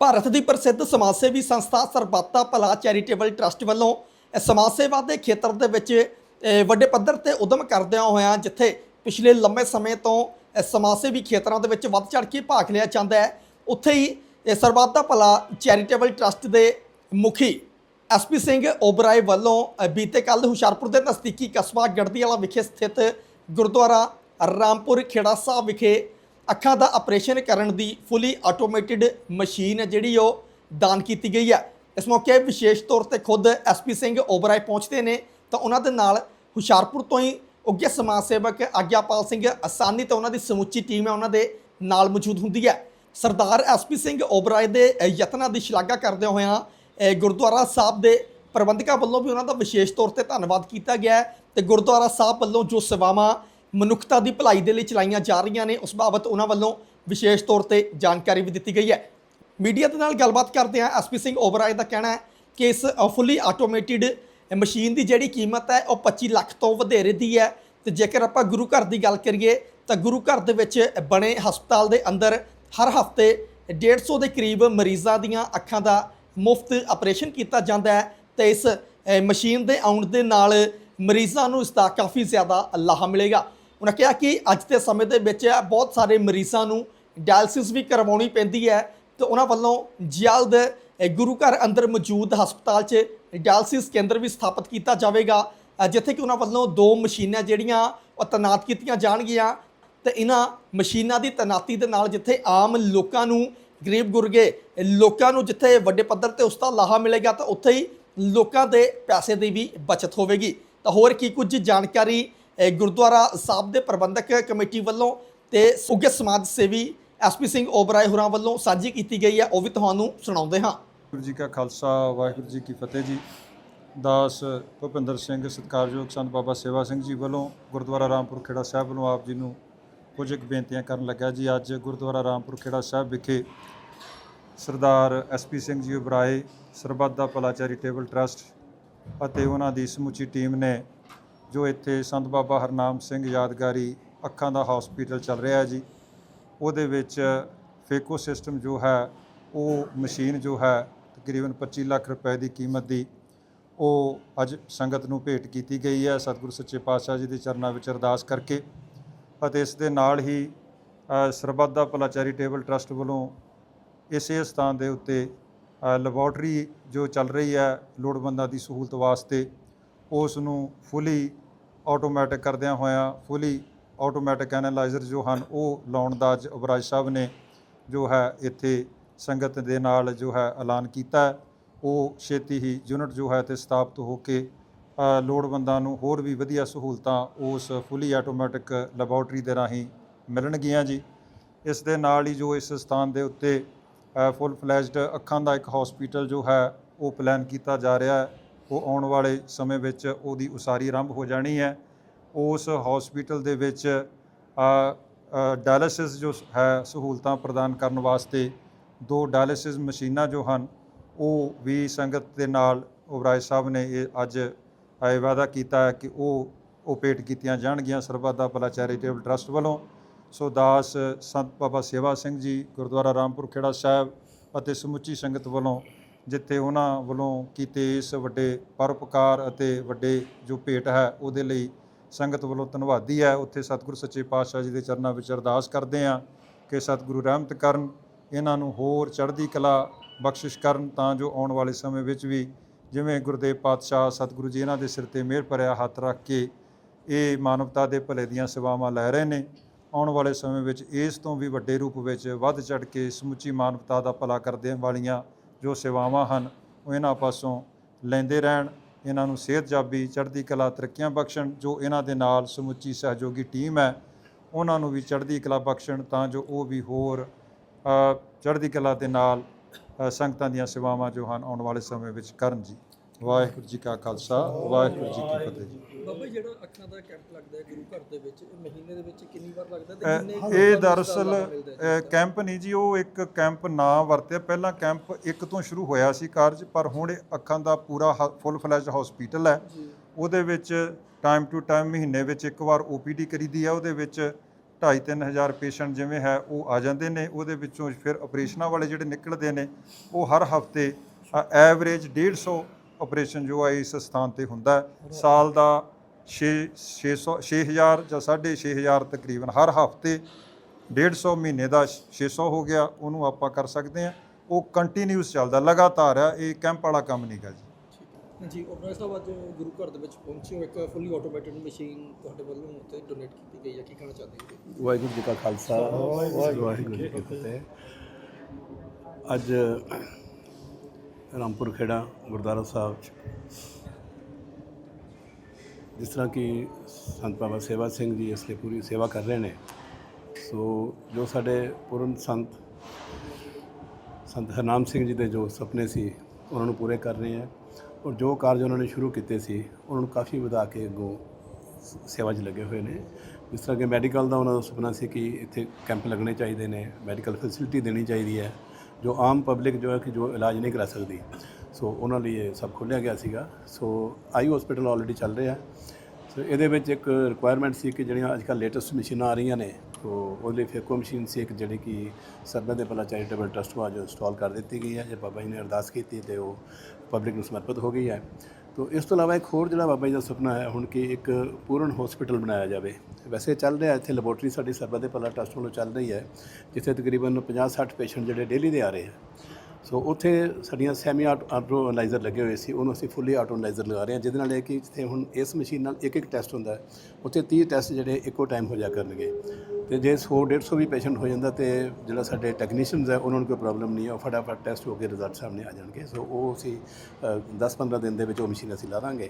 ਭਾਰਤ ਦੀ ਪ੍ਰਸਿੱਧ ਸਮਾਜ ਸੇਵੀ ਸੰਸਥਾ ਸਰਬੱਤਾ ਭਲਾ ਚੈਰੀਟੇਬਲ ਟਰਸਟ ਵੱਲੋਂ ਸਮਾਜ ਸੇਵਾ ਦੇ ਖੇਤਰ ਦੇ ਵਿੱਚ ਵੱਡੇ ਪੱਧਰ ਤੇ ਉਦਮ ਕਰਦਿਆਂ ਹੋਇਆਂ ਜਿੱਥੇ ਪਿਛਲੇ ਲੰਮੇ ਸਮੇਂ ਤੋਂ ਸਮਾਜ ਸੇਵੀ ਖੇਤਰਾਂ ਦੇ ਵਿੱਚ ਵੱਧ ਚੜ ਕੇ ਭਾਗ ਲਿਆ ਜਾਂਦਾ ਹੈ, ਉੱਥੇ ਹੀ ਇਹ ਸਰਬੱਤਾ ਭਲਾ ਚੈਰੀਟੇਬਲ ਟਰਸਟ ਦੇ ਮੁਖੀ ਐਸਪੀ ਸਿੰਘ ਓਬਰਾਏ ਵੱਲੋਂ ਬੀਤੇ ਕੱਲ ਹੁਸ਼ਿਆਰਪੁਰ ਦੇ ਨਜ਼ਦੀਕੀ ਕਸਬਾ ਗੜਦੀਵਾਲਾ ਵਿਖੇ ਸਥਿਤ ਗੁਰਦੁਆਰਾ ਰਾਮਪੁਰ ਖੇੜਾ ਸਾਹਿਬ ਵਿਖੇ ਅੱਖਾਂ ਦਾ ਆਪਰੇਸ਼ਨ ਕਰਨ ਦੀ ਫੁੱਲੀ ਆਟੋਮੇਟਿਡ ਮਸ਼ੀਨ ਹੈ ਜਿਹੜੀ ਉਹ ਦਾਨ ਕੀਤੀ ਗਈ ਹੈ। ਇਸ ਮੌਕੇ ਵਿਸ਼ੇਸ਼ ਤੌਰ ਤੇ ਖੁਦ ਐਸਪੀ ਸਿੰਘ ਓਬਰਾਏ ਪਹੁੰਚਦੇ ਨੇ। ਤਾਂ ਉਹਨਾਂ ਦੇ ਨਾਲ ਹੁਸ਼ਿਆਰਪੁਰ ਤੋਂ ਹੀ ਉੱਗੇ ਸਮਾਜ ਸੇਵਕ ਆਗਿਆਪਾਲ ਸਿੰਘ ਅਸਾਨੀ ਤੇ ਉਹਨਾਂ ਦੀ ਸਮੁੱਚੀ ਟੀਮ ਹੈ, ਉਹਨਾਂ ਦੇ ਨਾਲ ਮੌਜੂਦ ਹੁੰਦੀ ਹੈ। ਸਰਦਾਰ ਐਸਪੀ ਸਿੰਘ ਓਬਰਾਏ ਦੇ ਯਤਨਾਂ ਦੀ ਸ਼ਲਾਘਾ ਕਰਦੇ ਹੋਇਆਂ ਗੁਰਦੁਆਰਾ ਸਾਹਿਬ ਦੇ ਪ੍ਰਬੰਧਕਾਂ ਵੱਲੋਂ ਵੀ ਉਹਨਾਂ ਦਾ ਵਿਸ਼ੇਸ਼ ਤੌਰ ਤੇ ਧੰਨਵਾਦ ਕੀਤਾ ਗਿਆ ਹੈ। ਤੇ ਗੁਰਦੁਆਰਾ ਸਾਹਿਬ ਵੱਲੋਂ ਜੋ ਸੇਵਾਵਾਂ ਮਨੁੱਖਤਾ ਦੀ ਭਲਾਈ ਦੇ ਲਈ ਚਲਾਈਆਂ ਜਾ ਰਹੀਆਂ ਨੇ, ਉਸ ਬਾਬਤ ਉਹਨਾਂ ਵੱਲੋਂ ਵਿਸ਼ੇਸ਼ ਤੌਰ ਤੇ ਜਾਣਕਾਰੀ ਵੀ ਦਿੱਤੀ ਗਈ ਹੈ। ਮੀਡੀਆ ਦੇ ਨਾਲ ਗੱਲਬਾਤ ਕਰਦੇ ਹਾਂ ਐਸਪੀ ਸਿੰਘ ਓਬਰਾਏ ਦਾ ਕਹਿਣਾ ਹੈ ਕਿ ਇਸ ਫੁੱਲੀ ਆਟੋਮੇਟਿਡ ਮਸ਼ੀਨ ਦੀ ਜਿਹੜੀ ਕੀਮਤ ਹੈ, ਉਹ 25 ਲੱਖ ਤੋਂ ਵਧੇਰੇ ਦੀ ਹੈ। ਤੇ ਜੇਕਰ ਆਪਾਂ ਗੁਰੂ ਘਰ ਦੀ ਗੱਲ ਕਰੀਏ, ਤਾਂ ਗੁਰੂ ਘਰ ਦੇ ਵਿੱਚ ਬਣੇ ਹਸਪਤਾਲ ਦੇ ਅੰਦਰ ਹਰ ਹਫ਼ਤੇ 150 ਦੇ ਕਰੀਬ ਮਰੀਜ਼ਾਂ ਦੀਆਂ ਅੱਖਾਂ ਦਾ ਮੁਫਤ ਆਪਰੇਸ਼ਨ ਕੀਤਾ ਜਾਂਦਾ ਹੈ ਤੇ ਇਸ ਮਸ਼ੀਨ ਦੇ ਆਉਣ ਦੇ ਨਾਲ ਮਰੀਜ਼ਾਂ ਨੂੰ ਇਸ ਦਾ ਕਾਫੀ ਜ਼ਿਆਦਾ ਲਾਹਾ ਮਿਲੇਗਾ। ਉਹਨਾਂ ਕਿਹਾ ਕਿ ਅੱਜ ਦੇ ਸਮੇਂ ਦੇ ਵਿੱਚ ਬਹੁਤ ਸਾਰੇ ਮਰੀਜ਼ਾਂ ਨੂੰ ਡਾਇਲਸਿਸ ਵੀ ਕਰਵਾਉਣੀ ਪੈਂਦੀ ਹੈ ਤੇ ਉਹਨਾਂ ਵੱਲੋਂ ਜਲਦ ਗੁਰੂ ਘਰ ਅੰਦਰ ਮੌਜੂਦ ਹਸਪਤਾਲ 'ਚ ਡਾਇਲਸਿਸ ਕੇਂਦਰ ਵੀ ਸਥਾਪਿਤ ਕੀਤਾ ਜਾਵੇਗਾ। ਜਿੱਥੇ ਕਿ ਉਹਨਾਂ ਵੱਲੋਂ ਦੋ ਮਸ਼ੀਨਾਂ ਜਿਹੜੀਆਂ ਉਹ ਤੈਨਾਤ ਕੀਤੀਆਂ ਜਾਣਗੀਆਂ ਤੇ ਇਹਨਾਂ ਮਸ਼ੀਨਾਂ ਦੀ ਤੈਨਾਤੀ ਦੇ ਨਾਲ ਜਿੱਥੇ ਆਮ ਲੋਕਾਂ ਨੂੰ, ਗਰੀਬ ਗੁਰਗੇ ਲੋਕਾਂ ਨੂੰ ਜਿੱਥੇ ਵੱਡੇ ਪੱਧਰ ਤੇ ਉਸ ਦਾ ਲਾਹਾ ਮਿਲੇਗਾ ਤਾਂ ਉੱਥੇ ਹੀ ਲੋਕਾਂ ਦੇ ਪੈਸੇ ਦੀ ਵੀ ਬਚਤ ਹੋਵੇਗੀ। ਤਾਂ ਹੋਰ ਕੀ ਕੁਝ ਜਾਣਕਾਰੀ ਗੁਰਦੁਆਰਾ ਸਾਹਿਬ ਦੇ ਪ੍ਰਬੰਧਕ ਕਮੇਟੀ ਵੱਲੋਂ ਤੇ ਸੁਗੇ ਸਮਾਜ ਸੇਵੀ ਐਸਪੀ ਸਿੰਘ ਓਬਰਾਏ ਹੋਰਾਂ ਵੱਲੋਂ ਸਾਂਝੀ ਕੀਤੀ ਗਈ ਹੈ। ਉਹ ਵੀ ਤੁਹਾਨੂੰ ਸੁਣਾਉਂਦੇ ਹਾਂ। ਵਾਹਿਗੁਰੂ ਜੀ ਕਾ ਖਾਲਸਾ, ਵਾਹਿਗੁਰੂ ਜੀ ਕੀ ਫਤਿਹ ਜੀ। ਦਾਸ ਭੁਪਿੰਦਰ ਸਿੰਘ, ਸਤਿਕਾਰਯੋਗ ਸੰਤ ਬਾਬਾ ਸੇਵਾ ਸਿੰਘ ਜੀ ਵੱਲੋਂ ਗੁਰਦੁਆਰਾ ਰਾਮਪੁਰ ਖੇੜਾ ਸਾਹਿਬ ਵੱਲੋਂ ਆਪ ਜੀ ਨੂੰ ਕੁਝ ਕੁ ਬੇਨਤੀਆਂ ਕਰਨ ਲੱਗਾ ਜੀ। ਅੱਜ ਗੁਰਦੁਆਰਾ ਰਾਮਪੁਰ ਖੇੜਾ ਸਾਹਿਬ ਵਿਖੇ ਸਰਦਾਰ ਐਸਪੀ ਸਿੰਘ ਜੀ ਉਬਰਾਏ ਸਰਬੱਤ ਦਾ ਭਲਾ ਚੈਰੀਟੇਬਲ ਟਰਸਟ ਅਤੇ ਉਹਨਾਂ ਦੀ ਸਮੁੱਚੀ ਟੀਮ ਨੇ ਜੋ ਇੱਥੇ ਸੰਤ ਬਾਬਾ ਹਰਨਾਮ ਸਿੰਘ ਯਾਦਗਾਰੀ ਅੱਖਾਂ ਦਾ ਹਸਪੀਟਲ ਚੱਲ ਰਿਹਾ ਹੈ ਜੀ ਉਹਦੇ ਵਿੱਚ ਫੇਕੋ ਸਿਸਟਮ ਜੋ ਹੈ ਉਹ ਮਸ਼ੀਨ ਜੋ ਹੈ ਤਕਰੀਬਨ 25 ਲੱਖ ਰੁਪਏ ਦੀ ਕੀਮਤ ਦੀ ਉਹ ਅੱਜ ਸੰਗਤ ਨੂੰ ਭੇਟ ਕੀਤੀ ਗਈ ਹੈ ਸਤਿਗੁਰੂ ਸੱਚੇ ਪਾਤਸ਼ਾਹ ਜੀ ਦੇ ਚਰਨਾਂ ਵਿੱਚ ਅਰਦਾਸ ਕਰਕੇ ਅਤੇ ਇਸ ਦੇ ਨਾਲ ਹੀ ਅ, ਸਰਬੱਤ ਦਾ ਭਲਾ ਚੈਰੀਟੇਬਲ ਟਰਸਟ ਵੱਲੋਂ ਇਸੇ ਸਥਾਨ ਦੇ ਉੱਤੇ ਲੈਬੋਰਟਰੀ ਜੋ ਚੱਲ ਰਹੀ ਹੈ ਲੋੜਵੰਦਾਂ ਦੀ ਸਹੂਲਤ ਵਾਸਤੇ ਉਸ ਨੂੰ ਫੁੱਲੀ ਆਟੋਮੈਟਿਕ ਕਰਦਿਆਂ ਹੋਇਆਂ ਫੁੱਲੀ ਆਟੋਮੈਟਿਕ ਐਨਾਲਾਈਜ਼ਰ ਜੋ ਹਨ ਉਹ ਲਾਉਣ ਦਾ ਅੱਜ ਉਬਰਾਜ ਸਾਹਿਬ ਨੇ ਜੋ ਹੈ ਇੱਥੇ ਸੰਗਤ ਦੇ ਨਾਲ ਜੋ ਹੈ ਐਲਾਨ ਕੀਤਾ ਉਹ ਛੇਤੀ ਹੀ ਯੂਨਿਟ ਜੋ ਹੈ ਤੇ ਸਥਾਪਿਤ ਹੋ ਕੇ ਲੋੜਵੰਦਾਂ ਨੂੰ ਹੋਰ ਵੀ ਵਧੀਆ ਸਹੂਲਤਾਂ ਉਸ ਫੁੱਲੀ ਆਟੋਮੈਟਿਕ ਲੈਬੋਰਟਰੀ ਦੇ ਰਾਹੀਂ ਮਿਲਣਗੀਆਂ ਜੀ। ਇਸ ਦੇ ਨਾਲ ਹੀ ਜੋ ਇਸ ਸਥਾਨ ਦੇ ਉੱਤੇ ਫੁੱਲ ਫਲੈਜਡ ਅੱਖਾਂ ਦਾ ਇੱਕ ਹਸਪੀਟਲ ਜੋ ਹੈ ਉਹ ਪਲਾਨ ਕੀਤਾ ਜਾ ਰਿਹਾ ਹੈ। ਉਹ ਆਉਣ ਵਾਲੇ ਸਮੇਂ ਵਿੱਚ ਉਹਦੀ ਉਸਾਰੀ ਆਰੰਭ ਹੋ ਜਾਣੀ ਹੈ। ਉਸ ਹਸਪੀਟਲ ਦੇ ਵਿੱਚ ਡਾਇਲਿਸਿਸ ਜੋ ਹੈ, ਸਹੂਲਤਾਂ ਪ੍ਰਦਾਨ ਕਰਨ ਵਾਸਤੇ ਦੋ ਡਾਇਲਿਸਿਸ ਮਸ਼ੀਨਾਂ ਜੋ ਹਨ, ਉਹ ਵੀ ਸੰਗਤ ਦੇ ਨਾਲ ਉਬਰਾਏ ਸਾਹਿਬ ਨੇ ਇਹ ਅੱਜ ਇਹ ਵਾਅਦਾ ਕੀਤਾ ਹੈ ਕਿ ਉਹ ਓਪੇਟ ਕੀਤੀਆਂ ਜਾਣਗੀਆਂ। ਸਰਬੱਤ ਦਾ ਭਲਾ ਚੈਰੀਟੇਬਲ ਟਰਸਟ ਵੱਲੋਂ ਸੋ ਦਾਸ ਸੰਤ ਬਾਬਾ ਸੇਵਾ ਸਿੰਘ ਜੀ, ਗੁਰਦੁਆਰਾ ਰਾਮਪੁਰ ਖੇੜਾ ਸਾਹਿਬ ਅਤੇ ਸਮੁੱਚੀ ਸੰਗਤ ਵੱਲੋਂ ਜਿੱਥੇ ਉਹਨਾਂ ਵੱਲੋਂ ਕੀਤੇ ਇਸ ਵੱਡੇ ਪਰਉਪਕਾਰ ਅਤੇ ਵੱਡੇ ਜੋ ਭੇਟ ਹੈ, ਉਹਦੇ ਲਈ ਸੰਗਤ ਵੱਲੋਂ ਧੰਨਵਾਦੀ ਹੈ। ਉੱਥੇ ਸਤਿਗੁਰੂ ਸੱਚੇ ਪਾਤਸ਼ਾਹ ਜੀ ਦੇ ਚਰਨਾਂ ਵਿੱਚ ਅਰਦਾਸ ਕਰਦੇ ਹਾਂ ਕਿ ਸਤਿਗੁਰੂ ਰਹਿਮਤ ਕਰਨ, ਇਹਨਾਂ ਨੂੰ ਹੋਰ ਚੜ੍ਹਦੀ ਕਲਾ ਬਖਸ਼ਿਸ਼ ਕਰਨ ਤਾਂ ਜੋ ਆਉਣ ਵਾਲੇ ਸਮੇਂ ਵਿੱਚ ਵੀ ਜਿਵੇਂ ਗੁਰਦੇਵ ਪਾਤਸ਼ਾਹ ਸਤਿਗੁਰੂ ਜੀ ਇਹਨਾਂ ਦੇ ਸਿਰ ਤੇ ਮਿਹਰ ਭਰਿਆ ਹੱਥ ਰੱਖ ਕੇ ਇਹ ਮਾਨਵਤਾ ਦੇ ਭਲੇ ਦੀਆਂ ਸੇਵਾਵਾਂ ਲੈ ਰਹੇ ਨੇ, ਆਉਣ ਵਾਲੇ ਸਮੇਂ ਵਿੱਚ ਇਸ ਤੋਂ ਵੀ ਵੱਡੇ ਰੂਪ ਵਿੱਚ ਵੱਧ ਚੜ ਕੇ ਸਮੁੱਚੀ ਮਾਨਵਤਾ ਦਾ ਭਲਾ ਕਰਦੇ ਵਾਲੀਆਂ ਜੋ ਸੇਵਾਵਾਂ ਹਨ, ਉਹ ਇਹਨਾਂ ਪਾਸੋਂ ਲੈਂਦੇ ਰਹਿਣ। ਇਹਨਾਂ ਨੂੰ ਸਿਹਤਯਾਬੀ ਚੜ੍ਹਦੀ ਕਲਾ, ਤਰੱਕੀਆਂ ਬਖਸ਼ਣ, ਜੋ ਇਹਨਾਂ ਦੇ ਨਾਲ ਸਮੁੱਚੀ ਸਹਿਯੋਗੀ ਟੀਮ ਹੈ, ਉਹਨਾਂ ਨੂੰ ਵੀ ਚੜ੍ਹਦੀ ਕਲਾ ਬਖਸ਼ਣ ਤਾਂ ਜੋ ਉਹ ਵੀ ਹੋਰ ਚੜ੍ਹਦੀ ਕਲਾ ਦੇ ਨਾਲ ਸੰਗਤਾਂ ਦੀਆਂ ਸੇਵਾਵਾਂ ਜੋ ਹਨ ਆਉਣ ਵਾਲੇ ਸਮੇਂ ਵਿੱਚ ਕਰਨ ਜੀ। ਵਾਹਿਗੁਰੂ ਜੀ ਕਾ ਖਾਲਸਾ ਵਾਹਿਗੁਰੂ ਜੀ ਕੀ ਫਤਿਹ ਜੀ। ਬਾਬਾ ਜਿਹੜਾ ਅੱਖਾਂ ਦਾ ਕੈਂਪ ਲੱਗਦਾ ਹੈ ਗੁਰੂ ਘਰ ਦੇ ਵਿੱਚ ਇਹ ਮਹੀਨੇ ਦੇ ਵਿੱਚ ਕਿੰਨੀ ਵਾਰ ਲੱਗਦਾ ਅ, ਇਹ ਦਰਅਸਲ ਕੈਂਪ ਨਹੀਂ ਜੀ ਉਹ ਇੱਕ ਕੈਂਪ ਨਾ ਵਰਤਿਆ। ਪਹਿਲਾਂ ਕੈਂਪ ਇੱਕ ਤੋਂ ਸ਼ੁਰੂ ਹੋਇਆ ਸੀ ਕਾਰਜ ਪਰ ਹੁਣ ਇਹ ਅੱਖਾਂ ਦਾ ਪੂਰਾ ਫੁੱਲ ਫਲੈਜ ਹਸਪੀਟਲ ਹੈ। ਉਹਦੇ ਵਿੱਚ ਟਾਈਮ ਟੂ ਟਾਈਮ ਮਹੀਨੇ ਵਿੱਚ ਇੱਕ ਵਾਰ ਓਪੀਡੀ ਕਰੀਦੀ ਹੈ। ਉਹਦੇ ਵਿੱਚ 2.5-3000 ਪੇਸ਼ੈਂਟ ਜਿਵੇਂ ਹੈ ਉਹ ਆ ਜਾਂਦੇ ਨੇ। ਉਹਦੇ ਵਿੱਚੋਂ ਫਿਰ ਆਪਰੇਸ਼ਨਾਂ ਵਾਲੇ ਜਿਹੜੇ ਨਿਕਲਦੇ ਨੇ ਉਹ ਹਰ ਹਫ਼ਤੇ ਐਵਰੇਜ 150 ਆਪਰੇਸ਼ਨ ਜੋ ਹੈ ਇਸ ਸਥਾਨ ਤੇ ਹੁੰਦਾ ਹੈ। ਸਾਲ ਦਾ 6 600 6000 ਜਾਂ 6500 ਤਕਰੀਬਨ ਹਰ ਹਫ਼ਤੇ 150 ਮਹੀਨੇ ਦਾ 600 ਹੋ ਗਿਆ ਉਹਨੂੰ ਆਪਾਂ ਕਰ ਸਕਦੇ ਹਾਂ। ਉਹ ਕੰਟੀਨਿਊਸ ਚੱਲਦਾ ਲਗਾਤਾਰ ਹੈ ਇਹ ਕੈਂਪ ਵਾਲਾ ਕੰਮ ਨਹੀਂਗਾ ਜੀ। ਜੀ ਡਾਕਟਰ ਸਾਹਿਬ ਅੱਜ ਗੁਰੂ ਘਰ ਦੇ ਵਿੱਚ ਪਹੁੰਚੇ ਹੋ ਇੱਕ ਫੁੱਲੀ ਆਟੋਮੈਟਿਡ ਮਸ਼ੀਨ ਤੁਹਾਡੇ ਵੱਲੋਂ ਉੱਤੇ ਡੋਨੇਟ ਕੀਤੀ ਗਈ ਹੈ ਕੀ ਕਹਿਣਾ ਚਾਹੁੰਦੇ ਹੋ? ਵਾਹਿਗੁਰੂ ਜੀ ਕਾ ਖਾਲਸਾ ਵਾਹਿਗੁਰੂ ਜੀ ਕੀ ਫਤਿਹ। ਅੱਜ ਰਾਮਪੁਰ ਖੇੜਾ, ਗੁਰਦੁਆਰਾ ਸਾਹਿਬ 'ਚ। ਜਿਸ ਤਰ੍ਹਾਂ ਕਿ ਸੰਤ ਬਾਬਾ ਸੇਵਾ ਸਿੰਘ ਜੀ ਇਸ ਲਈ ਪੂਰੀ ਸੇਵਾ ਕਰ ਰਹੇ ਨੇ, ਸੋ ਜੋ ਸਾਡੇ ਪੂਰਨ ਸੰਤ ਸੰਤ ਹਰਨਾਮ ਸਿੰਘ ਜੀ ਦੇ ਜੋ ਸੁਪਨੇ ਸੀ, ਉਹਨਾਂ ਨੂੰ ਪੂਰੇ ਕਰ ਰਹੇ ਹੈ ਔਰ ਜੋ ਕਾਰਜ ਉਹਨਾਂ ਨੇ ਸ਼ੁਰੂ ਕੀਤੇ ਸੀ, ਉਹਨਾਂ ਨੂੰ ਕਾਫੀ ਵਧਾ ਕੇ ਅੱਗੋਂ ਸੇਵਾ 'ਚ ਲੱਗੇ ਹੋਏ ਨੇ। ਜਿਸ ਤਰ੍ਹਾਂ ਕਿ ਮੈਡੀਕਲ ਦਾ ਉਹਨਾਂ ਦਾ ਸੁਪਨਾ ਸੀ ਕਿ ਇੱਥੇ ਕੈਂਪ ਲੱਗਣੇ ਚਾਹੀਦੇ ਨੇ, ਮੈਡੀਕਲ ਫੈਸਿਲਿਟੀ ਦੇਣੀ ਚਾਹੀਦੀ ਹੈ। ਜੋ ਆਮ ਪਬਲਿਕ ਜੋ ਹੈ ਕਿ ਜੋ ਇਲਾਜ ਨਹੀਂ ਕਰਾ ਸਕਦੀ। ਸੋ ਉਹਨਾਂ ਲਈ ਇਹ ਸਭ ਖੋਲ੍ਹਿਆ ਗਿਆ ਸੀਗਾ। ਸੋ ਆਈ ਹਸਪੀਟਲ ਆਲਰੇਡੀ ਚੱਲ ਰਿਹਾ ਸੋ ਇਹਦੇ ਵਿੱਚ ਇੱਕ ਰਿਕੁਆਇਰਮੈਂਟ ਸੀ ਕਿ ਜਿਹੜੀਆਂ ਅੱਜ ਕੱਲ੍ਹ ਲੇਟੈਸਟ ਮਸ਼ੀਨਾਂ ਆ ਰਹੀਆਂ ਨੇ, ਸੋ ਉਹਦੇ ਲਈ ਫੇਕੋ ਮਸ਼ੀਨ ਸੀ ਇੱਕ ਜਿਹੜੀ ਕਿ ਸਰਬਤ ਦੇ ਭਲਾ ਚੈਰੀਟੇਬਲ ਟਰਸਟ ਵੱਲੋਂ ਅੱਜ ਇੰਸਟਾਲ ਕਰ ਦਿੱਤੀ ਗਈ ਹੈ। ਜੇ ਬਾਬਾ ਜੀ ਨੇ ਅਰਦਾਸ ਕੀਤੀ ਤੇ ਉਹ ਪਬਲਿਕ ਨੂੰ ਸਮਰਪਿਤ ਹੋ ਗਈ ਹੈ। ਤੋ ਇਸ ਤੋਂ ਇਲਾਵਾ ਇੱਕ ਹੋਰ ਜਿਹੜਾ ਬਾਬਾ ਜੀ ਦਾ ਸੁਪਨਾ ਹੈ ਹੁਣ ਕਿ ਇੱਕ ਪੂਰਨ ਹਸਪੀਟਲ ਬਣਾਇਆ ਜਾਵੇ। ਵੈਸੇ ਚੱਲ ਰਿਹਾ ਇੱਥੇ ਲੈਬੋਰਟਰੀ ਸਾਡੀ ਸਰਬਤ ਦੇ ਭਲਾ ਟਰਸਟ ਵੱਲੋਂ ਚੱਲ ਰਹੀ ਹੈ ਜਿੱਥੇ ਤਕਰੀਬਨ 50-60 ਪੇਸ਼ੈਂਟ ਜਿਹੜੇ ਡੇਲੀ ਦੇ ਆ ਰਹੇ ਆ ਸੋ ਉੱਥੇ ਸਾਡੀਆਂ ਸੈਮੀ ਆਟੋ ਅਨਲਾਈਜ਼ਰ ਲੱਗੇ ਹੋਏ ਸੀ ਉਹਨੂੰ ਅਸੀਂ ਫੁੱਲੀ ਆਟੋ ਅਨਲਾਈਜ਼ਰ ਲਗਾ ਰਹੇ ਹਾਂ ਜਿਹਦੇ ਨਾਲ ਇਹ ਕਿ ਜਿੱਥੇ ਹੁਣ ਇਸ ਮਸ਼ੀਨ ਨਾਲ ਇੱਕ ਇੱਕ ਟੈਸਟ ਹੁੰਦਾ ਹੈ, ਉੱਥੇ 30 ਟੈਸਟ ਜਿਹੜੇ ਇੱਕੋ ਟਾਈਮ ਹੋ ਜਾ ਕਰਨਗੇ। ਤੇ ਜੇ 100 150 ਵੀ ਪੇਸ਼ੈਂਟ ਹੋ ਜਾਂਦਾ ਤੇ ਜਿਹੜਾ ਸਾਡੇ ਟੈਕਨੀਸ਼ੀਅਨਸ ਹੈ, ਉਹਨਾਂ ਨੂੰ ਕੋਈ ਪ੍ਰੋਬਲਮ ਨਹੀਂ ਹੈ। ਉਹ ਫਟਾਫਟ ਟੈਸਟ ਹੋ ਕੇ ਰਿਜ਼ਲਟ ਸਾਹਮਣੇ ਆ ਜਾਣਗੇ। ਸੋ ਉਹ ਅਸੀਂ 10-15 ਦਿਨ ਦੇ ਵਿੱਚ ਉਹ ਮਸ਼ੀਨ ਅਸੀਂ ਲਾ ਦਾਂਗੇ।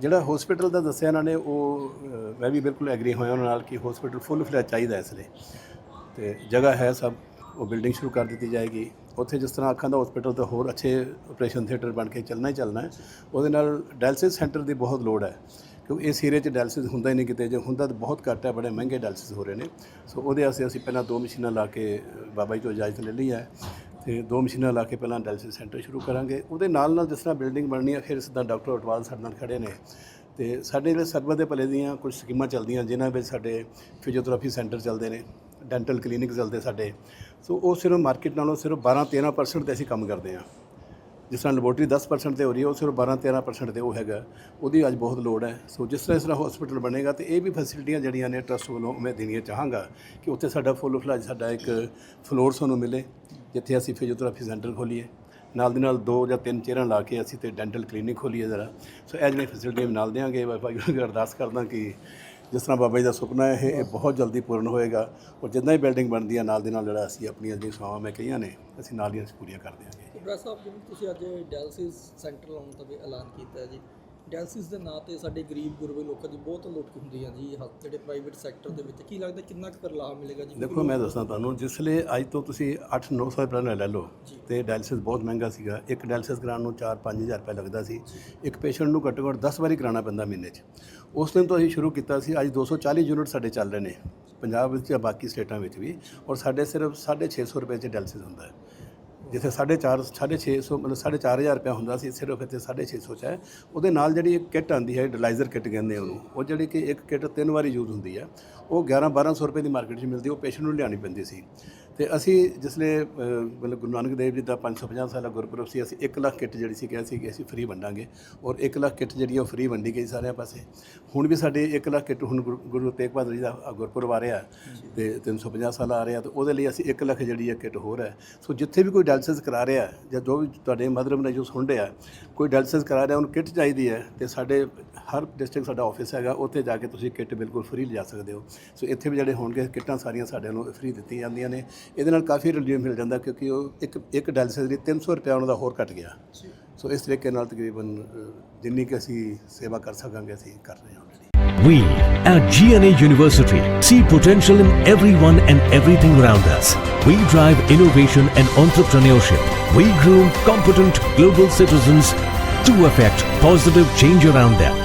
ਜਿਹੜਾ ਹਸਪੀਟਲ ਦਾ ਦੱਸਿਆ ਇਹਨਾਂ ਨੇ, ਉਹ ਮੈਂ ਵੀ ਬਿਲਕੁਲ ਐਗਰੀ ਹੋਇਆ ਉਹਨਾਂ ਨਾਲ ਕਿ ਹਸਪੀਟਲ ਫੁੱਲ ਫਲੈਜ ਚਾਹੀਦਾ ਇਸ ਲਈ। ਤੇ ਜਗ੍ਹਾ ਹੈ ਸਭ, ਉਹ ਬਿਲਡਿੰਗ ਸ਼ੁਰੂ ਕਰ ਦਿੱਤੀ ਜਾਏਗੀ। ਉੱਥੇ ਜਿਸ ਤਰ੍ਹਾਂ ਅੱਖਾਂ ਦਾ ਹਸਪੀਟਲ ਤਾਂ ਹੋਰ ਅੱਛੇ ਆਪਰੇਸ਼ਨ ਥੀਏਟਰ ਬਣ ਕੇ ਚੱਲਣਾ ਹੀ ਚੱਲਣਾ ਹੈ, ਉਹਦੇ ਨਾਲ ਡਾਇਲਸਿਸ ਸੈਂਟਰ ਦੀ ਬਹੁਤ ਲੋੜ ਹੈ। ਕਿਉਂਕਿ ਇਸ ਏਰੀਏ 'ਚ ਡਾਇਲਸਿਸ ਹੁੰਦਾ ਹੀ ਨਹੀਂ ਕਿਤੇ, ਜੇ ਹੁੰਦਾ ਤਾਂ ਬਹੁਤ ਘੱਟ ਹੈ, ਬੜੇ ਮਹਿੰਗੇ ਡਾਇਲਸਿਸ ਹੋ ਰਹੇ ਨੇ। ਸੋ ਉਹਦੇ ਵਾਸਤੇ ਅਸੀਂ ਪਹਿਲਾਂ ਦੋ ਮਸ਼ੀਨਾਂ ਲਾ ਕੇ, ਬਾਬਾ ਜੀ ਤੋਂ ਇਜਾਜ਼ਤ ਲੈ ਲਈ ਹੈ। ਤੇ ਦੋ ਮਸ਼ੀਨਾਂ ਲਾ ਕੇ ਪਹਿਲਾਂ ਡਾਇਲਸਿਸ ਸੈਂਟਰ ਸ਼ੁਰੂ ਕਰਾਂਗੇ। ਉਹਦੇ ਨਾਲ ਨਾਲ ਜਿਸ ਤਰ੍ਹਾਂ ਬਿਲਡਿੰਗ ਬਣਨੀ ਹੈ, ਫਿਰ ਸਿੱਧਾ ਡਾਕਟਰ ਅਟਵਾਲ ਸਾਡੇ ਨਾਲ ਖੜੇ ਨੇ। ਤੇ ਸਾਡੇ ਜਿਹੜੇ ਸਰਬਤ ਦੇ ਭਲੇ ਦੀਆਂ ਕੁਝ ਸਕੀਮਾਂ ਚੱਲਦੀਆਂ, ਜਿਨ੍ਹਾਂ ਵਿੱਚ ਸਾਡੇ ਫਿਜ਼ੀਓਥੈਰੇਪੀ ਸੈਂਟਰ ਚੱਲਦੇ ਨੇ ਡੈਂਟਲ ਕਲੀਨਿਕ ਚੱਲਦੇ ਸਾਡੇ। ਸੋ ਉਹ ਸਿਰਫ ਮਾਰਕੀਟ ਨਾਲੋਂ ਸਿਰਫ 12-13% ਤੇ ਅਸੀਂ ਕੰਮ ਕਰਦੇ ਹਾਂ। ਜਿਸ ਤਰ੍ਹਾਂ ਲੈਬੋਰਟਰੀ 10% ਤੇ ਹੋ ਰਹੀ ਹੈ ਉਹ ਸਿਰਫ 12-13% ਤੇ ਉਹ ਹੈਗਾ। ਉਹਦੀ ਅੱਜ ਬਹੁਤ ਲੋੜ ਹੈ। ਸੋ ਜਿਸ ਤਰ੍ਹਾਂ ਇਸ ਤਰ੍ਹਾਂ ਹਸਪੀਟਲ ਬਣੇਗਾ ਤੇ ਇਹ ਵੀ ਫੈਸਿਲਿਟੀਆਂ ਜਿਹੜੀਆਂ ਨੇ ਟਰਸਟ ਵੱਲੋਂ ਮੈਂ ਦੇਣੀਆਂ ਚਾਹਾਂਗਾ ਕਿ ਉੱਥੇ ਸਾਡਾ ਫੁੱਲ ਫਲੈਜ ਸਾਡਾ ਇੱਕ ਫਲੋਰ ਸਾਨੂੰ ਮਿਲੇ, ਜਿੱਥੇ ਅਸੀਂ ਫਿਜ਼ੀਓਥੈਰੇਪੀ ਸੈਂਟਰ ਖੋਲੀਏ। ਨਾਲ ਦੀ ਨਾਲ ਦੋ ਜਾਂ ਤਿੰਨ ਚੇਅਰਾਂ ਲਾ ਕੇ ਅਸੀਂ ਤੇ ਡੈਂਟਲ ਕਲੀਨਿਕ ਖੋਲੀਏ ਜ਼ਰਾ। ਸੋ ਇਹ ਜਿਹੜੀਆਂ ਫੈਸਿਲਿਟੀਆਂ ਨਾਲ ਦੇਵਾਂਗੇ ਬਾਬਾ ਜੀ ਨੂੰ ਅਰਦਾਸ ਕਰਦਾ ਕਿ ਜਿਸ ਤਰ੍ਹਾਂ ਬਾਬਾ ਜੀ ਦਾ ਸੁਪਨਾ ਹੈ, ਇਹ ਬਹੁਤ ਜਲਦੀ ਪੂਰਨ ਹੋਏਗਾ। ਔਰ ਜਿੱਦਾਂ ਹੀ ਬਿਲਡਿੰਗ ਬਣਦੀ ਹੈ, ਨਾਲ ਦੀ ਨਾਲ ਜਿਹੜਾ ਅਸੀਂ ਆਪਣੀਆਂ ਜਿਹੜੀਆਂ ਸੇਵਾਵਾਂ ਮੈਂ ਕਹੀਆਂ ਨੇ, ਅਸੀਂ ਨਾਲ ਹੀ ਅਸੀਂ ਪੂਰੀਆਂ ਕਰ ਦਿਆਂਗੇ। ਡਾਕਟਰ ਸਾਹਿਬ ਜਿਵੇਂ ਤੁਸੀਂ ਅੱਜ ਡਾਇਲਸਿਸ ਸੈਂਟਰ ਲਾਉਣ ਦਾ ਵੀ ਐਲਾਨ ਕੀਤਾ ਜੀ ਡਾਇਲਸਿਸ ਦੇ ਨਾਂ ਤੇ ਸਾਡੇ ਗਰੀਬ ਗੁਰਬੇ ਲੋਕਾਂ ਦੀ ਬਹੁਤ ਲੁੱਟ ਹੁੰਦੀ ਹੈ ਜੀ ਜਿਹੜੇ ਪ੍ਰਾਈਵੇਟ ਸੈਕਟਰ ਦੇ ਵਿੱਚ ਕੀ ਲੱਗਦਾ ਕਿੰਨਾ ਕੁ ਲਾਭ ਮਿਲੇਗਾ ਜੀ? ਦੇਖੋ ਮੈਂ ਦੱਸਦਾ ਤੁਹਾਨੂੰ ਜਿਸ ਲਈ ਅੱਜ ਤੋਂ ਤੁਸੀਂ 8-900 ਰੁਪਏ ਲੈ ਲਓ ਤੇ ਡਾਇਲਸਿਸ ਬਹੁਤ ਮਹਿੰਗਾ ਸੀਗਾ। ਇੱਕ ਡਾਇਲਸਿਸ ਕਰਾਉਣ ਨੂੰ 4-5000 ਰੁਪਏ ਲੱਗਦਾ ਸੀ। ਇੱਕ ਪੇਸ਼ੈਂਟ ਨੂੰ ਘੱਟੋ ਘੱਟ 10 ਵਾਰੀ ਕਰਾਉਣਾ ਪੈਂਦਾ ਮਹੀਨੇ 'ਚ। ਉਸ ਦਿਨ ਤੋਂ ਅਸੀਂ ਸ਼ੁਰੂ ਕੀਤਾ ਸੀ ਅੱਜ 240 ਯੂਨਿਟ ਸਾਡੇ ਚੱਲ ਰਹੇ ਨੇ ਪੰਜਾਬ ਵਿੱਚ ਜਾਂ ਬਾਕੀ ਸਟੇਟਾਂ ਵਿੱਚ ਵੀ। ਔਰ ਸਾਡੇ ਸਿਰਫ 650 ਰੁਪਏ 'ਚ ਡਾਇਲਸਿਸ ਹੁੰਦਾ ਹੈ। ਜਿੱਥੇ 4.5 650 ਮਤਲਬ 4.5000 ਰੁਪਏ ਹੁੰਦਾ ਸੀ, ਸਿਰਫ ਇੱਥੇ 650 ਚ ਹੈ। ਉਹਦੇ ਨਾਲ ਜਿਹੜੀ ਇੱਕ ਕਿੱਟ ਆਂਦੀ ਹੈ ਡਿਲਾਈਜ਼ਰ ਕਿੱਟ ਕਹਿੰਦੇ ਉਹਨੂੰ, ਉਹ ਜਿਹੜੀ ਕਿ ਇੱਕ ਕਿੱਟ ਤਿੰਨ ਵਾਰੀ ਯੂਜ਼ ਹੁੰਦੀ ਹੈ, ਉਹ 11 1200 ਰੁਪਏ ਦੀ ਮਾਰਕੀਟ 'ਚ ਮਿਲਦੀ ਉਹ ਪੇਸ਼ੈਂਟ ਨੂੰ ਲਿਆਉਣੀ ਪੈਂਦੀ ਸੀ। ਤੇ ਅਸੀਂ ਜਿਸਲੇ ਮਤਲਬ ਗੁਰੂ ਨਾਨਕ ਦੇਵ ਜੀ ਦਾ 550 ਸਾਲਾ ਗੁਰਪੁਰਬ ਸੀ ਅਸੀਂ 1 ਲੱਖ ਕਿੱਟ ਜਿਹੜੀ ਸੀ ਕਿਹਾ ਸੀ ਕਿ ਅਸੀਂ ਫ੍ਰੀ ਵੰਡਾਂਗੇ ਔਰ 1 ਲੱਖ ਕਿੱਟ ਜਿਹੜੀ ਉਹ ਫ੍ਰੀ ਵੰਡੀ ਗਈ ਸਾਰਿਆਂ ਪਾਸੇ। ਹੁਣ ਵੀ ਸਾਡੇ 1 ਲੱਖ ਕਿੱਟ ਹੁਣ ਗੁਰੂ- ਤੇਗ ਬਹਾਦਰ ਜੀ ਦਾ ਗੁਰਪੁਰਬ ਆ ਰਿਹਾ ਤੇ 350 ਸਾਲ ਆ ਰਿਹਾ ਤੇ ਉਹਦੇ ਲਈ ਅਸੀਂ 1 ਲੱਖ ਜਿਹੜੀ ਹੈ ਕਿੱਟ ਹੋਰ ਹੈ। ਸੋ ਜਿੱਥੇ ਵੀ ਕੋਈ ਡਾਇਲਸਿਸ ਕਰਾ ਰਿਹਾ ਜਾਂ ਜੋ ਵੀ ਤੁਹਾਡੇ ਮਦਰਮ ਨੇ ਜੋ ਸੁਣ ਰਿਹਾ ਕੋਈ ਡਾਇਲਸਿਸ ਕਰਾ ਰਿਹਾ ਉਹਨੂੰ ਕਿੱਟ ਚਾਹੀਦੀ ਹੈ ਤੇ ਸਾਡੇ ਹਰ ਡਿਸਟ੍ਰਿਕਟ ਸਾਡਾ ਆਫਿਸ ਹੈਗਾ ਉੱਥੇ ਜਾ ਕੇ ਤੁਸੀਂ ਕਿੱਟ ਬਿਲਕੁਲ ਫ੍ਰੀ ਲਿਜਾ ਸਕਦੇ ਹੋ। ਸੋ ਇੱਥੇ ਵੀ ਜਿਹੜੇ ਹੋਣਗੇ ਕਿੱਟਾਂ ਸਾਰੀਆਂ ਸਾਡੇ ਵੱਲੋਂ ਫ੍ਰੀ ਦਿੱਤੀਆਂ ਜਾਂਦੀਆਂ ਨੇ। ਇਹਦੇ ਨਾਲ ਕਾਫੀ ਰਿਲੀਫ ਮਿਲ ਜਾਂਦਾ ਕਿਉਂਕਿ ਉਹ ਇੱਕ ਇੱਕ ਡਾਇਲਸਿਸ ਲਈ 300 ਰੁਪਏ ਉਹਨਾਂ ਦਾ ਹੋਰ ਘਟ ਗਿਆ ਸੋ ਇਸ ਤਰੀਕੇ ਨਾਲ ਤਕਰੀਬਨ ਅ, ਜਿੰਨੀ ਕਿ ਅਸੀਂ ਸੇਵਾ ਕਰ ਸਕਾਂਗੇ ਅਸੀਂ ਕਰ ਰਹੇ ਹਾਂ already. We at GNA University see potential in everyone and everything around us. We drive innovation and entrepreneurship. We groom competent global citizens to affect positive change around them.